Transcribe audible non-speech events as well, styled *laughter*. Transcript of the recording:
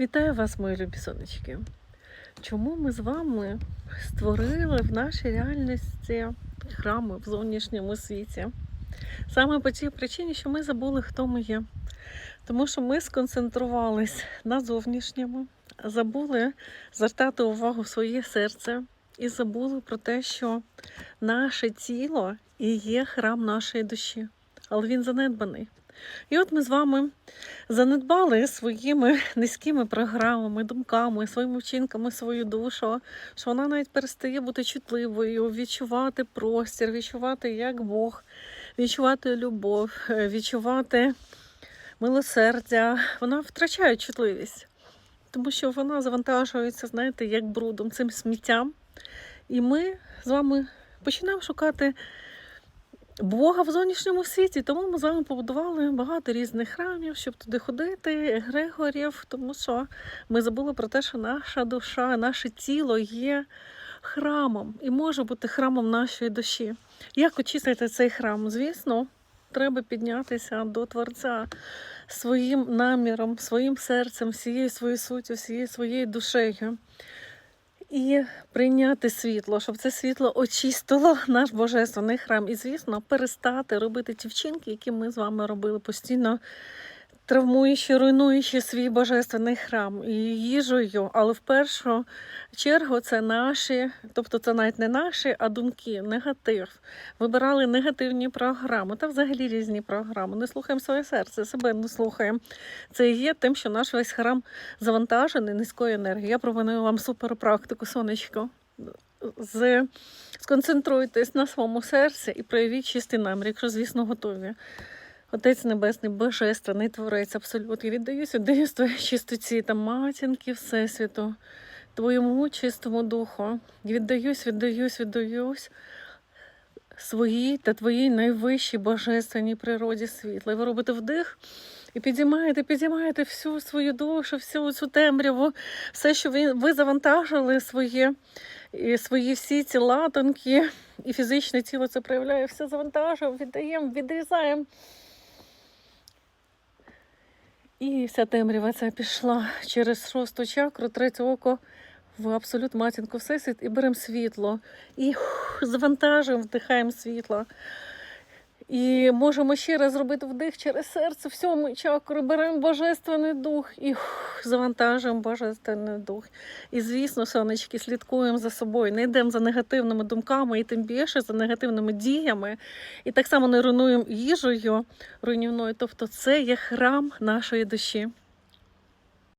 Вітаю вас, мої любі сонечки. Чому ми з вами створили в нашій реальності храми в зовнішньому світі? Саме по тій причині, що ми забули, хто ми є. Тому що ми сконцентрувались на зовнішньому, забули звертати увагу в своє серце і забули про те, що наше тіло і є храм нашої душі, але він занедбаний. І от ми з вами занедбали своїми *laughs* низькими програмами, думками, своїми вчинками свою душу, що вона навіть перестає бути чутливою, відчувати простір, відчувати як Бог, відчувати любов, е, відчувати милосердя. Вона втрачає чутливість, тому що вона завантажується, знаєте, як брудом, цим сміттям. І ми з вами починаємо шукати. Бога в зовнішньому світі, тому ми з вами побудували багато різних храмів, щоб туди ходити, егрегорів, тому що ми забули про те, що наша душа, наше тіло є храмом і може бути храмом нашої душі. Як очистити цей храм? Звісно, треба піднятися до Творця своїм наміром, своїм серцем, всією своєю суттю, всією своєю душею. І прийняти світло, щоб це світло очистило наш божественний храм. І, звісно, перестати робити ті вчинки, які ми з вами робили постійно, травмуючи, руйнуючи свій божественний храм і їжею. Але в першу чергу це наші, тобто це навіть не наші, а думки, негатив. Вибирали негативні програми та взагалі різні програми. Не слухаємо своє серце, себе не слухаємо. Це є тим, що наш весь храм завантажений низькою енергією. Я пропоную вам суперпрактику, сонечко. З... Сконцентруйтесь на своєму серці і проявіть чистий намір, якщо, звісно, готові. Отець Небесний, Божественний Творець, абсолют. Я віддаюсь, віддаюсь твоїй чистоті та матінки Всесвіту, Твоєму чистому духу. Віддаюсь, віддаюсь, віддаюсь своїй та твоїй найвищій божественній природі світла. І ви робите вдих і підіймаєте, підіймаєте всю свою душу, всю цю темряву, все, що ви, ви завантажили своє, і свої всі ці латанки, і фізичне тіло це проявляє, все завантажуємо, віддаємо, відрізаємо. І вся темрява ця пішла через шосту чакру, третє око в абсолют матінку всесвіт і беремо світло. І звантажуємо, вдихаємо світло. І можемо ще раз зробити вдих через серце, в сьому чакру, беремо божественний дух і завантажуємо божественний дух. І, звісно, сонечки, слідкуємо за собою, не йдемо за негативними думками і тим більше за негативними діями. І так само не руйнуємо їжею руйнівною. Тобто це є храм нашої душі.